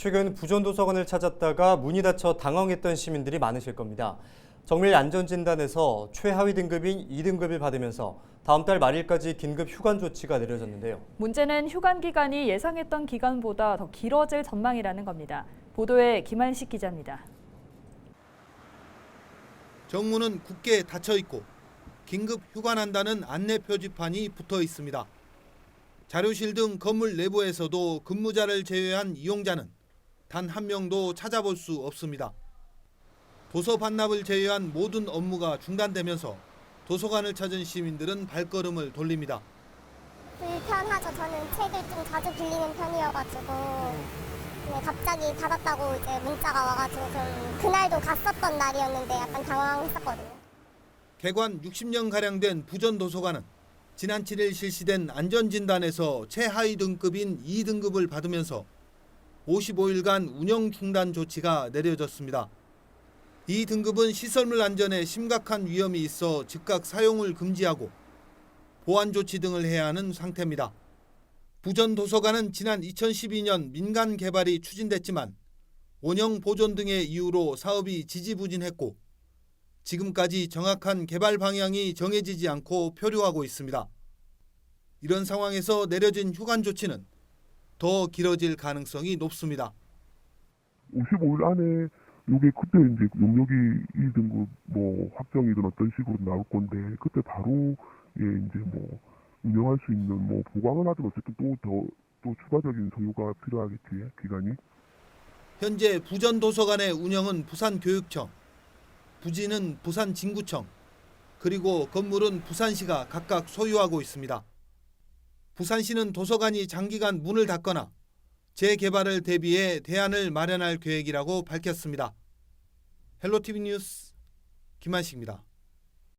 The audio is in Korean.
최근 부전도서관을 찾았다가 문이 닫혀 당황했던 시민들이 많으실 겁니다. 정밀 안전진단에서 최하위 등급인 2등급을 받으면서 다음 달 말일까지 긴급 휴관 조치가 내려졌는데요. 문제는 휴관 기간이 예상했던 기간보다 더 길어질 전망이라는 겁니다. 보도에 김한식 기자입니다. 정문은 굳게 닫혀 있고 긴급 휴관한다는 안내 표지판이 붙어 있습니다. 자료실 등 건물 내부에서도 근무자를 제외한 이용자는 단 한 명도 찾아볼 수 없습니다. 도서 반납을 제외한 모든 업무가 중단되면서 도서관을 찾은 시민들은 발걸음을 돌립니다. 불편하죠. 저는 책을 좀 자주 빌리는 편이어가지고 네, 갑자기 닫았다고 이제 문자가 와가지고 좀 그날도 갔었던 날이었는데 약간 당황했었거든요. 개관 60년 가량 된 부전 도서관은 지난 7일 실시된 안전진단에서 최하위 등급인 2등급을 받으면서 55일간 운영 중단 조치가 내려졌습니다. 이 등급은 시설물 안전에 심각한 위험이 있어 즉각 사용을 금지하고 보안 조치 등을 해야 하는 상태입니다. 부전 도서관은 지난 2012년 민간 개발이 추진됐지만 원형 보존 등의 이유로 사업이 지지부진했고 지금까지 정확한 개발 방향이 정해지지 않고 표류하고 있습니다. 이런 상황에서 내려진 휴관 조치는 더 길어질 가능성이 높습니다. 55일 안에 요게 그때 이제 용역이 2등급 뭐 확정이든 어떤 식으로 나올 건데 그때 바로 예 이제 뭐 운영할 수 있는 뭐 보강을 하든 어쨌든 또더또 추가적인 소요가 필요하겠지 기간이 현재 부전 도서관의 운영은 부산 교육청, 부지는 부산 진구청, 그리고 건물은 부산시가 각각 소유하고 있습니다. 부산시는 도서관이 장기간 문을 닫거나 재개발을 대비해 대안을 마련할 계획이라고 밝혔습니다. 헬로티비 뉴스 김한식입니다.